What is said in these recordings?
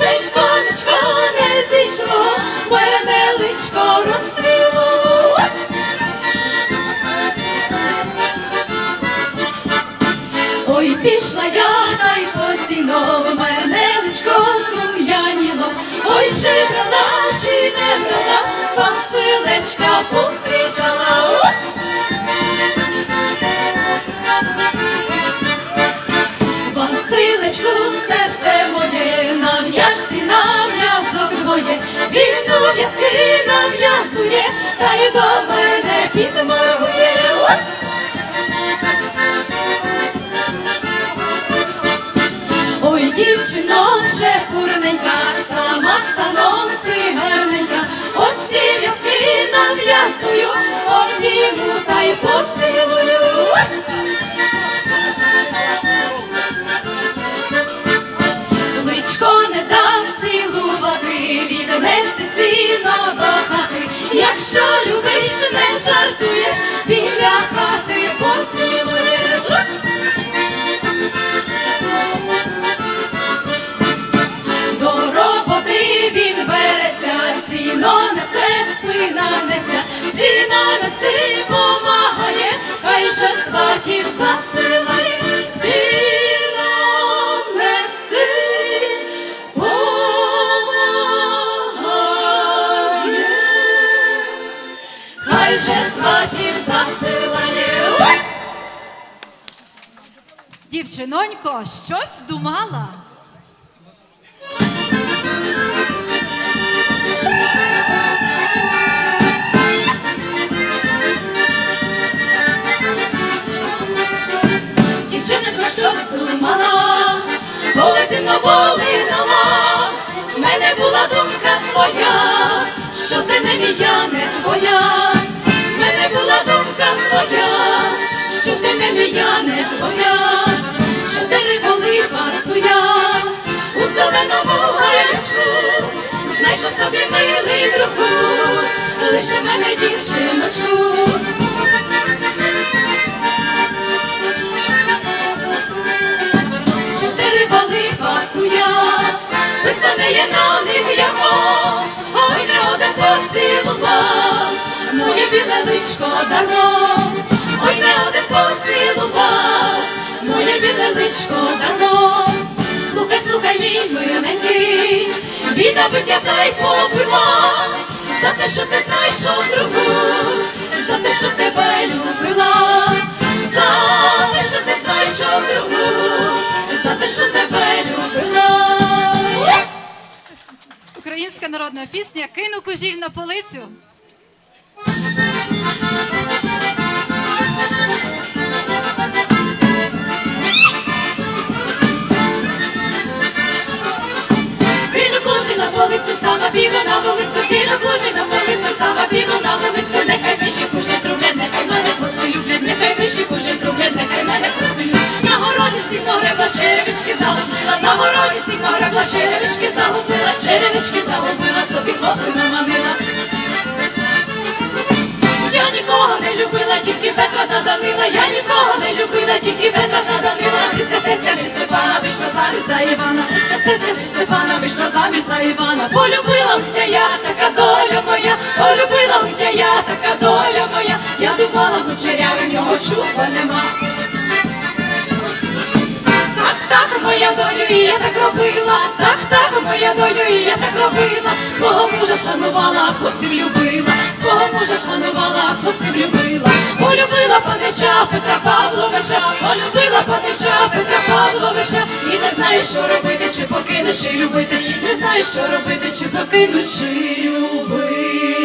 ще сонечко не зійшло, мене личко розсвіло. Ой, пішла я та й посіно, мене личко зрум'яніло. Ой, чи брала, чи не брала, Василечка пострічала. Нав'язок двоє, він у в'язки нав'язує, та й до мене підморує. Ой, дівчино, чепурненька, сама станом ти гарненька, ось ці в'язки нав'язую, обніму та й поцілую. Сіно до. Якщо любиш, не жартуєш, біля хати поцілуєш. До роботи він береться, сіно несе, спина гнеться, сіна нести помагає, хай же сватів засилає, сватів засилає. Дівчинонько, щось думала. Дівчинка що здумала, коли зі мною гнала, в мене була думка своя, що ти не мія, не твоя, своя, що ти не мія, не твоя, чотири коли пасуя у зеленому гаєчку, знайшов собі милий другу, лише мене дівчиночку. Писане на них ямо, ой не один поцілував, моє біле личко дармо, біле дармо. Слухай, слухай, мій миленький, біда биття та й побила, за те, що ти знайшов другу, за те, що тебе любила, за те, що ти знайшов другу, за те, що тебе любила. Українська народна пісня Кину кужіль на полицю. Вулицю, сама біла на вулицю, кину Боже на вулицю, сама біла на вулицю, нехай вищі кужі трублять, нехай мене хлопці люблять, нехай вищі кужі трублять, нехай мене хлопці люблять. На городі сіно гребла, черевички загубила, на городі сіно гребла, черевички загубила, черевички загубила, собі хлопці наманила. Я нікого не любила, тільки Петра та Данила, я нікого не любила, тільки Петра та Данила. Із Кастецька ще Степана вийшла заміж за Івана, Із Кастецька ще Степана вийшла заміж за Івана. Полюбила мтя я, така доля моя, полюбила мтя я, така доля моя. Я думала, кучеря, в нього чуба нема. Так, моя долю, і я так робила, так, так, моя долю, і я так робила, свого мужа шанувала, хлопців любила, свого мужа шанувала, хлопців любила, полюбила панича Петра Павловича, полюбила панича Петра Павловича, і не знаю, що робити, чи покинуть, чи любити, не знаю, що робити, чи покинуть, чи любити.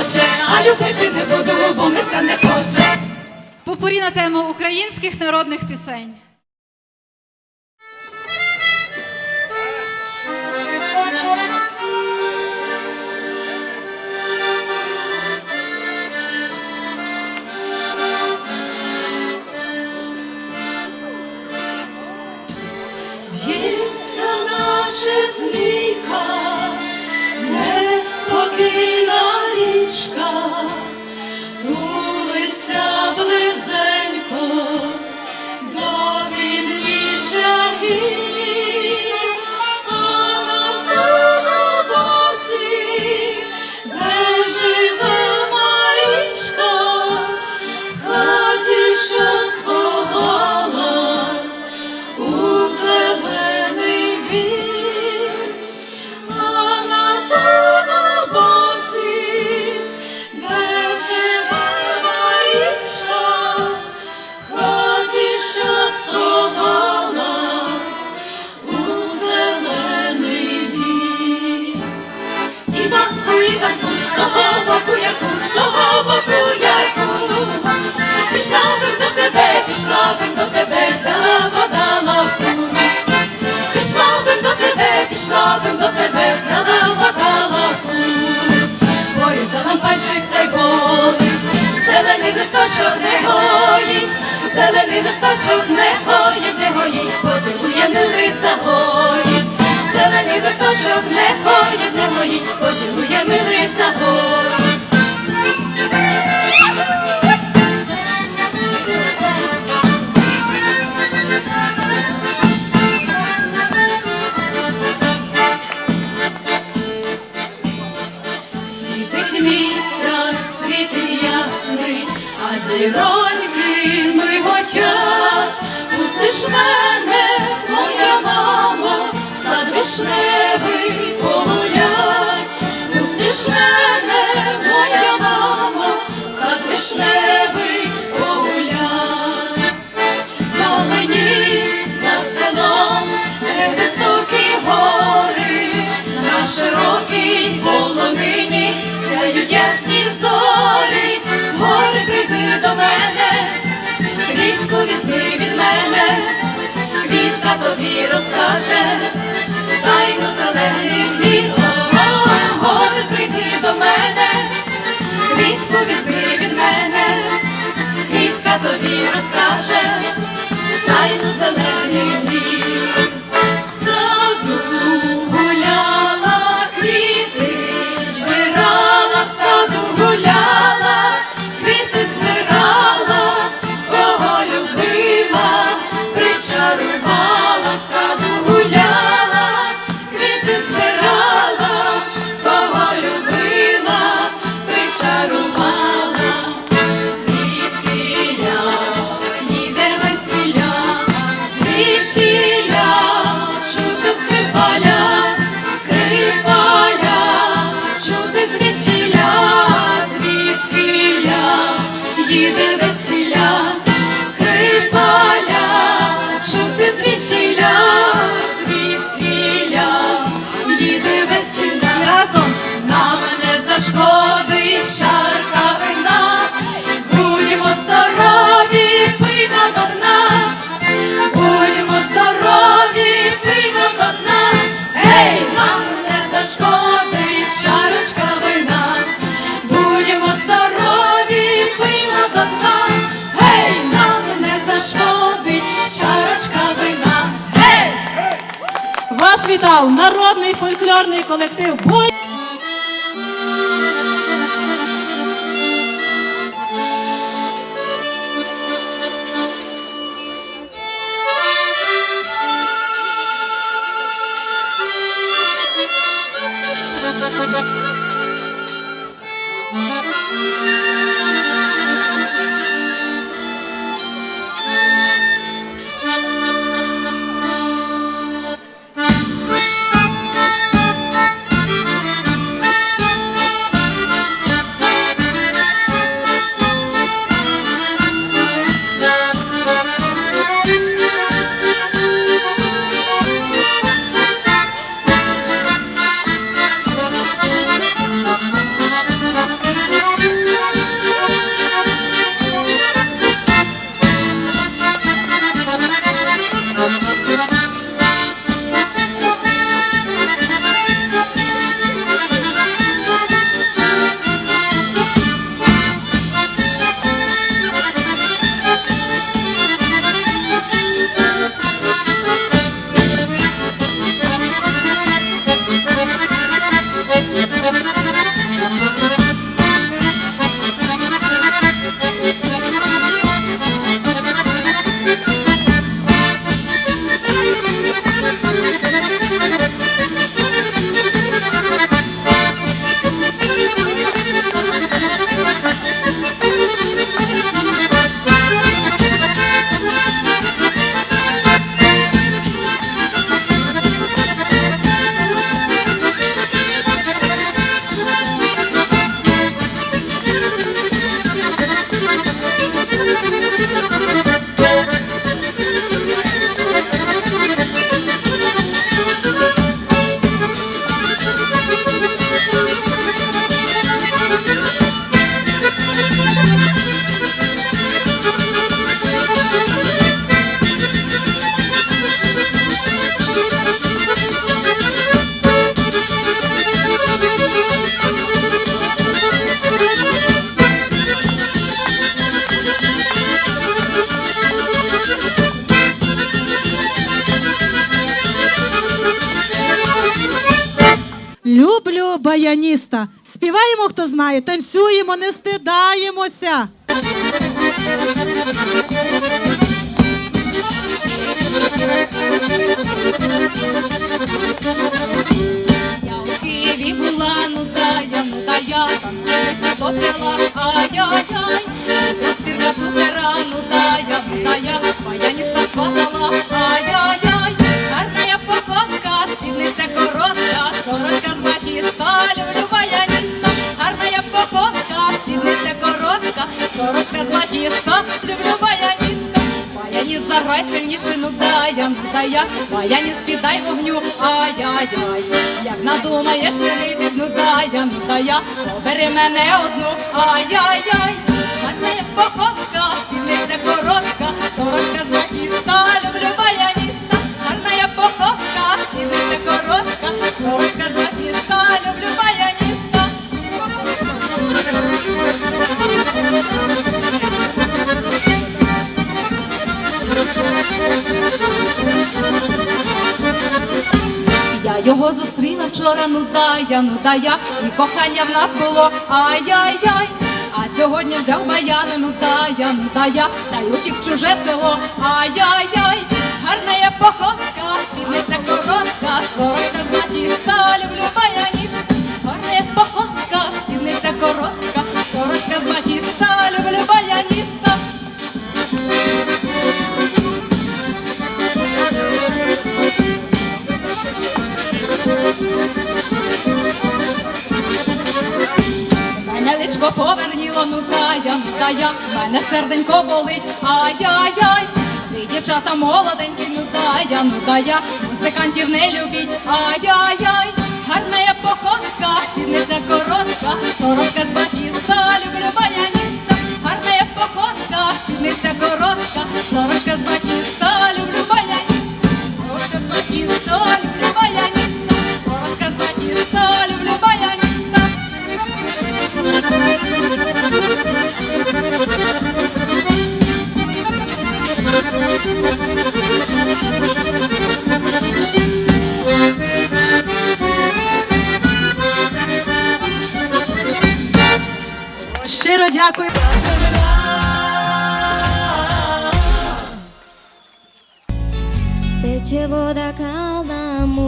Хоче, а любити не буду, бо ми не хоче. Попурі на тему українських народних пісень. Пішла бим до тебе, пішла бим до тебе, взяла вода лавку. Пішла бим до тебе, пішла бим до тебе, взяла вода лавку. Порізала пальчик та й болить, зелений листочок не гоїть, зелений листочок не гоїть, не гоїть, поцілує милий загоїть. Зелений листочок не гоїть, не гоїть, поцілує милий загоїть. А зіроньки миготять. Пустиш мене, моя мамо, в сад вишневий погулять. Пустиш мене, моя мамо, в сад вишневий візьми від мене, квітка тобі розкаже, тайну зелених гір, гори прийди до мене, квітку візьми від мене, квітка тобі розкаже тайну зелених днів. Зашкодить чарка вина, будьмо здорові, пиймо до дна, будьмо здорові, пиймо до дна, гей, нам не зашкодить чарочка вина, будьмо здорові, пиймо до дна, гей, нам не зашкодить чарочка вина, гей! Вас вітав народний фольклорний колектив Танцюємо, не стидаємося. Я у Києві була, ну да я, ну да я, там серце топляла, ай-яй-яй. Розпірка дай я, а я, не спідай вогню, ай-яй-яй. Як надумаєш женитись, ну та я, ну та я, побери мене одну, ай-яй-яй. Гарна не походка, спідниця коротка, да я, ну да я, і кохання в нас було ай-яй-яй. А сьогодні взяв баяни, ну да я, ну да я, та й утік чуже село, ай-яй-яй. Гарна я походка, спідниця коротка, сорочка з батіста, люблю баяніста. Гарна я походка, спідниця коротка, сорочка з батіста, поверніло, ну дая, мене серденько болить, ай-яй-яй. Ви дівчата молоденькі, ну дая, ну дая, музикантів не любіть, ай-яй-яй. Гарна я походка, спідниця коротка, сорочка з батіста, люблю баяніста. Гарна я походка, спідниця коротка, сорочка з батіста, люблю баяніста. Сорочка з батіста,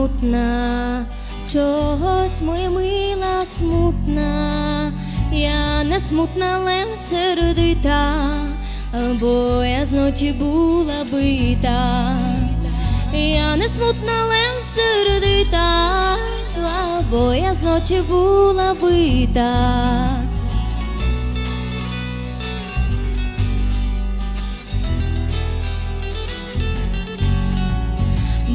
каламутна, чогось моя мила смутна, я не смутна, лем сердита, бо я зночі була бита, я не смутна, лем сердита, бо я зночі була бита.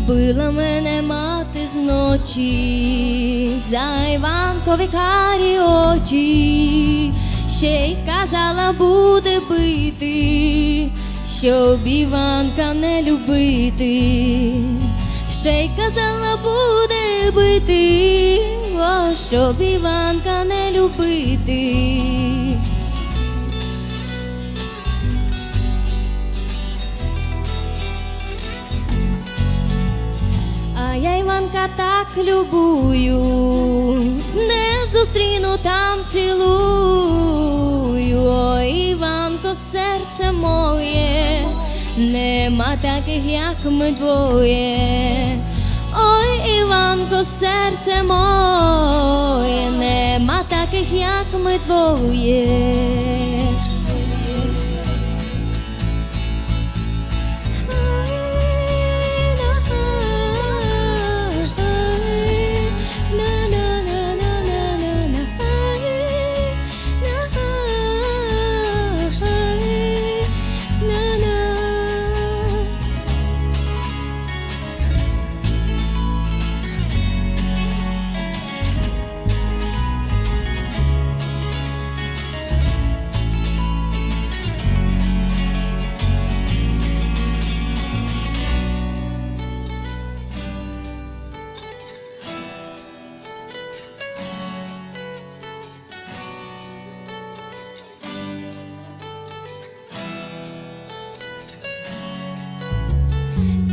Била мене мати зночі, за Іванкові карі очі, ще й казала буде бити, щоб Іванка не любити, ще й казала буде бити, о, щоб Іванка не любити. А так любую, не зустріну там цілую. Ой, Іванко, серце моє, нема таких, як ми двоє. Ой, Іванко, серце моє, нема таких, як ми двоє.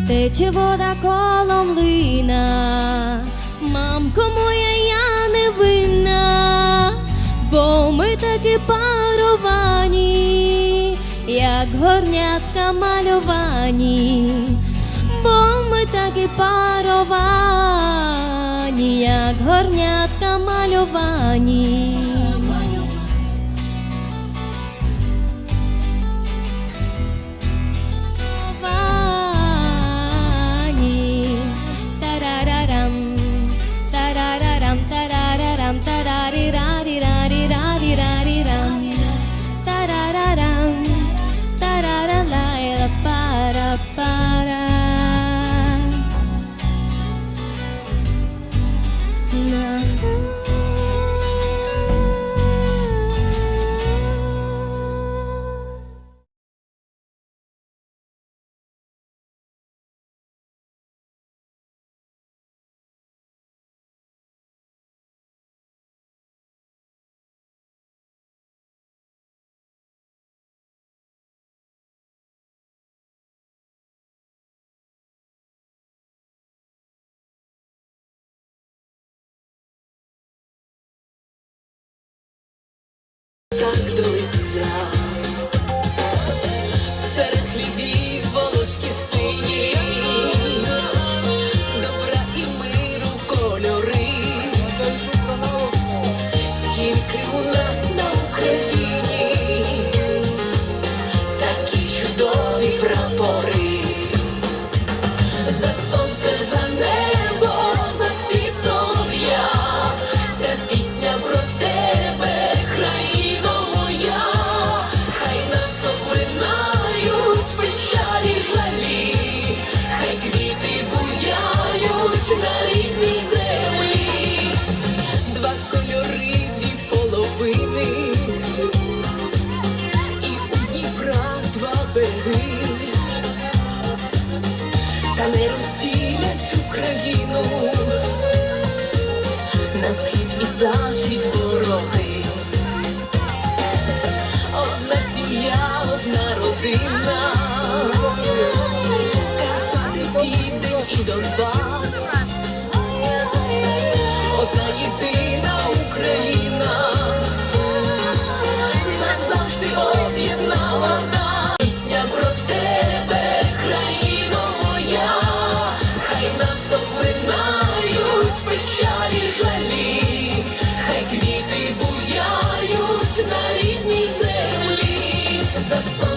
Тече вода колом лина, мамко моя, я не винна, бо ми таки паровані, як горнятка мальовані, бо ми таки паровані, як горнятка мальовані. так длиться. завжди. as.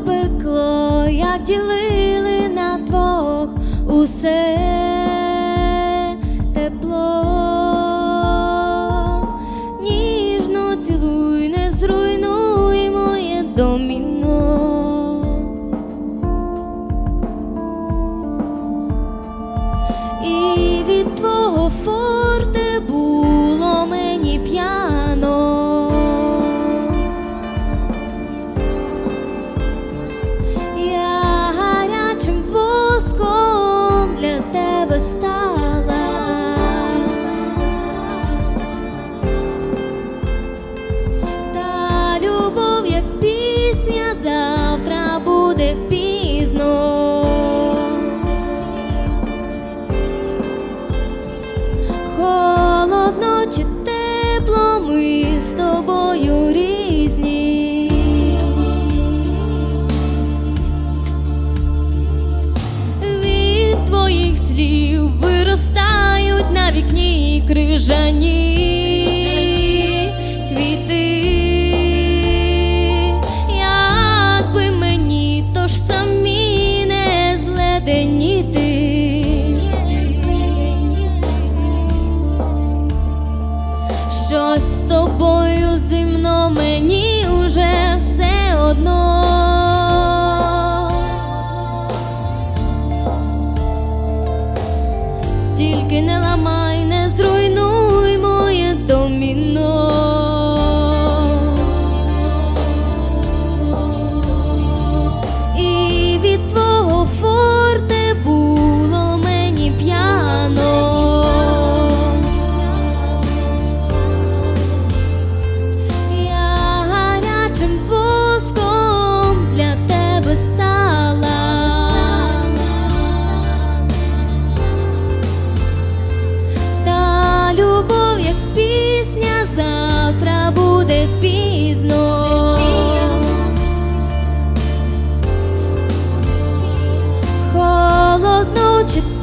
пекло, як ділили на двох усе. Вікні Холодно